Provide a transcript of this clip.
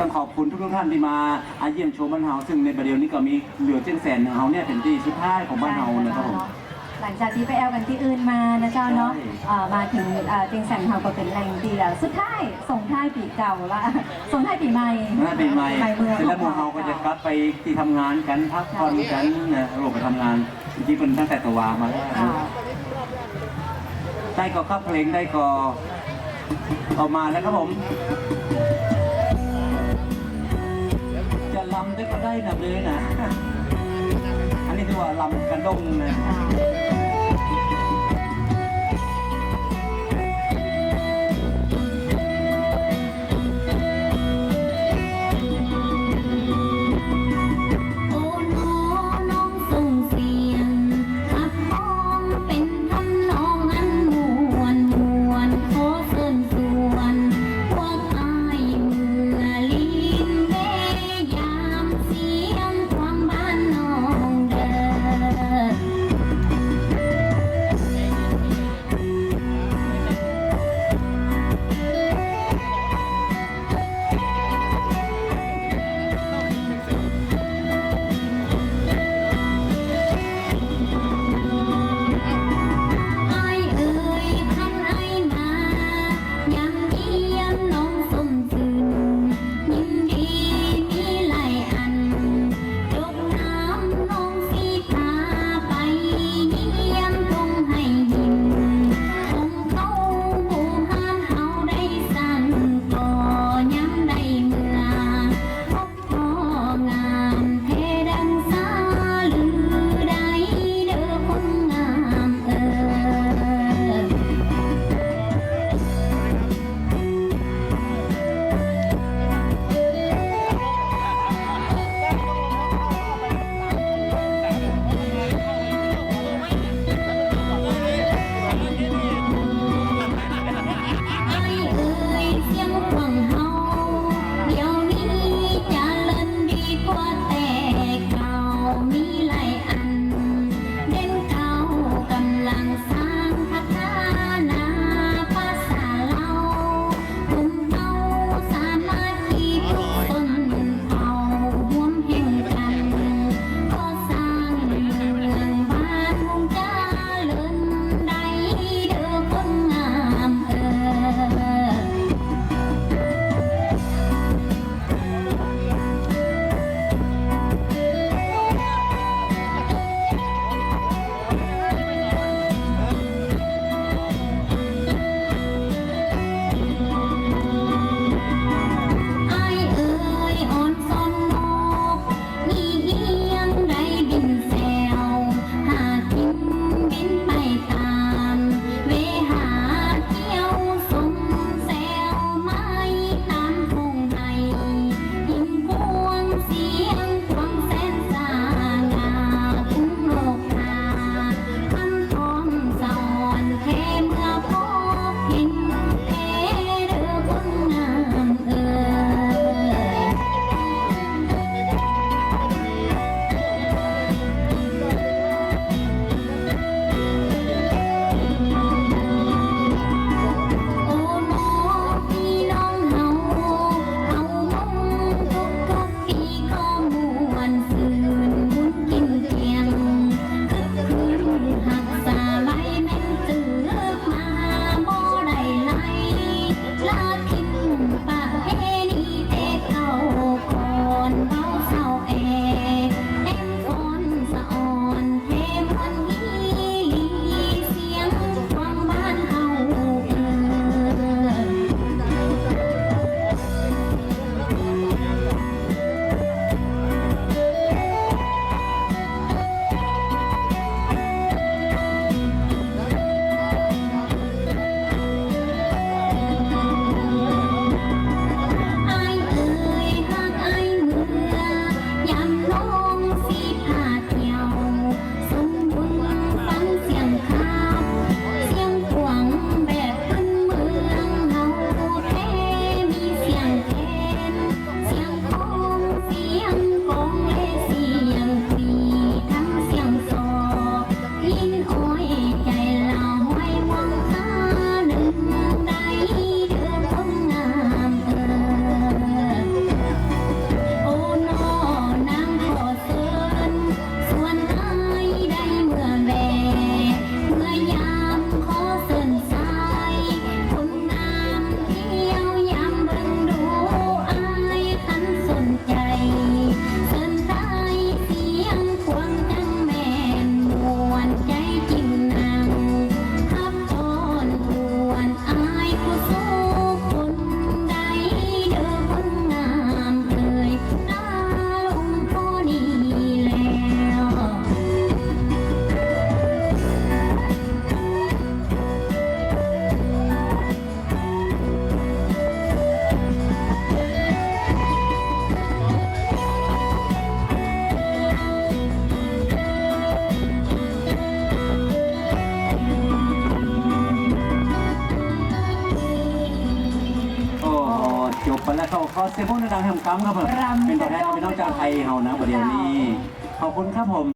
ต้องขอบคุณทุกๆท่านที่มาอาเยี่ยมชมบ้านเฮาซึ่งในประเดี๋ยวนี้ก็มีเหลือเจ้งแสนเฮาเนี่ยเป็นที่สุดท้ายของบ้านเฮานะครับผมหลังจากที่ไปแอลกันที่อื่นมานะเจ้าเนาะใช่เอ่อมาถึงเอ่อเจียงแสนเฮาก็เป็นแหล่งดีแล้วสุดท้ายส่งท้ายปีเก่าละส่งท้ายปีใหม่หน้าปีใหม่ปีเมืองเสร็จแล้วหมู่เฮาก็จะกลับไปที่ทำงานกันพักผ่อนกันนะรวมไปทำงานจริงๆเป็นตั้งแต่ตัววามาแล้วอ่าได้ก็ขับเพลงได้ก็ออกมาแล้วครับผมจะ ลำได้ก็ได้นะเลยนะ อันนี้ถือว่าลำกระด้งนะ เสียงพวกดังๆแห่งกัมครับผมรำเป็นตัวแทนของพี่น้องชาวไทยเฮานะประเดี๋ยวนี้ ขอบคุณครับผม